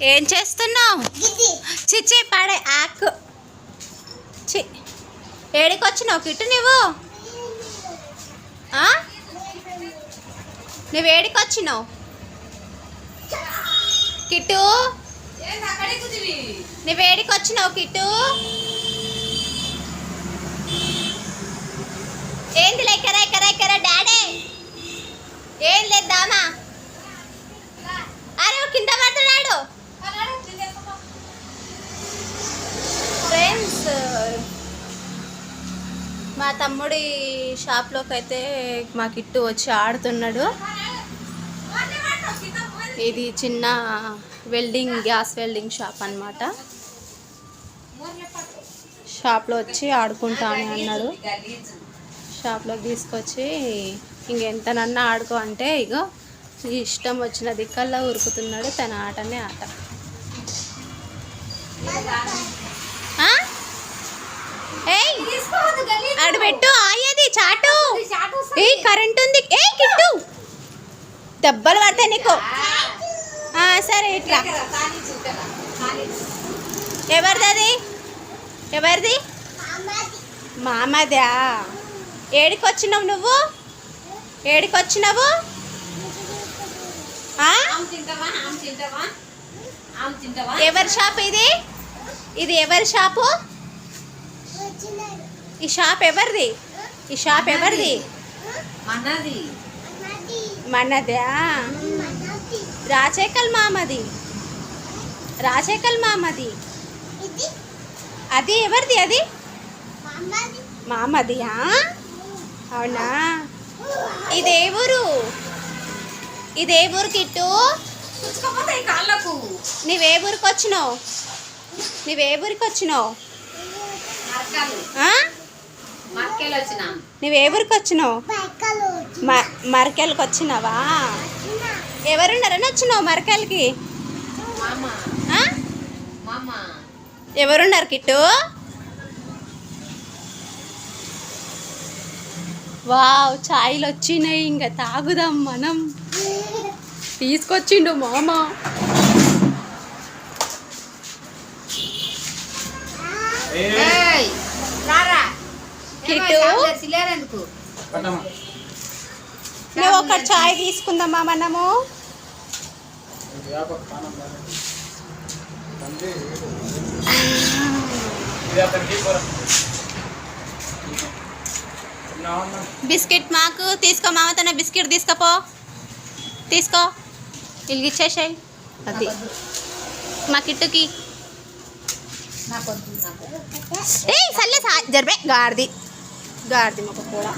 ఏం చేస్తున్నావు? చిచ్చి పాడే ఆకు. చి. ఏడికి వచ్చినావు కిట్టు నువ్వు? నువ్వు ఏడికి వచ్చినావు కిట్టు? నువ్వు ఏడికి వచ్చినావు కిట్టు? ఏంది లెక్కరా ఎక్కరా ఎక్కరా డాడీ? ఏం లేదు మా తమ్ముడి షాప్లోకి అయితే మా కిట్టు వచ్చి ఆడుతున్నాడు. ఇది చిన్న వెల్డింగ్ గ్యాస్ వెల్డింగ్ షాప్ అన్నమాట. షాప్లో వచ్చి ఆడుకుంటాను అన్నాడు. షాప్లోకి తీసుకొచ్చి ఇంకెంతనన్నా ఆడుకో అంటే ఇగో ఇష్టం వచ్చిన దిక్కల్లా ఉరుకుతున్నాడు తన ఆటనే ఆట? ఏయ్! ఆడు పెట్టు. ఆయది చాటు. ఏ కరెంట్ ఉంది. ఏ కిట్టు. దెబ్బలు పడతాయి నీకు. సరే ఇట్లా. ఎవరిది ఎవరిది? మామదా. ఏడికి వచ్చినావు నువ్వు? ఏడికొచ్చినావు? ఎవరి షాప్ ఇది? ఇది ఎవరి షాపు? ఈ షాప్ ఎవరిది? ఈ షాప్ ఎవరిది? మనది. మనదా రాచేకల్ మామది. రాచేకల్ మామది. అది ఎవరిది అది? మామది. ఆ? అవునా? ఇదే ఊరు. ఇదే ఊరు కిట్టు. కాళ్ళకు. నీవే ఊరికి వచ్చినావు నీవే ఊరికి వచ్చినావు నువ్వే ఊరికి వచ్చినావు? మరకెళ్ళకి వచ్చినావా? ఎవరున్నారని వచ్చినావు మరకెళ్ళకి? మామ. ఆ? మామ. ఎవరున్నారు కిట్టు? వావ్ ఛాయలు వచ్చినాయి ఇంకా తాగుదాం మనం. తీసుకొచ్చిండు మామ. రారా నువ్వు ఒక ఛాయ్ తీసుకుందామా మనము? బిస్కెట్ మాకు తీసుకో మామ తన బిస్కెట్ తీసుకపో. తీసుకో. ఇలిగిచ్చేసాయి. అది. మా కిట్టుకి. ఏ సర్లే సా జర్బే గాడిది గాడిది మాకు కూడా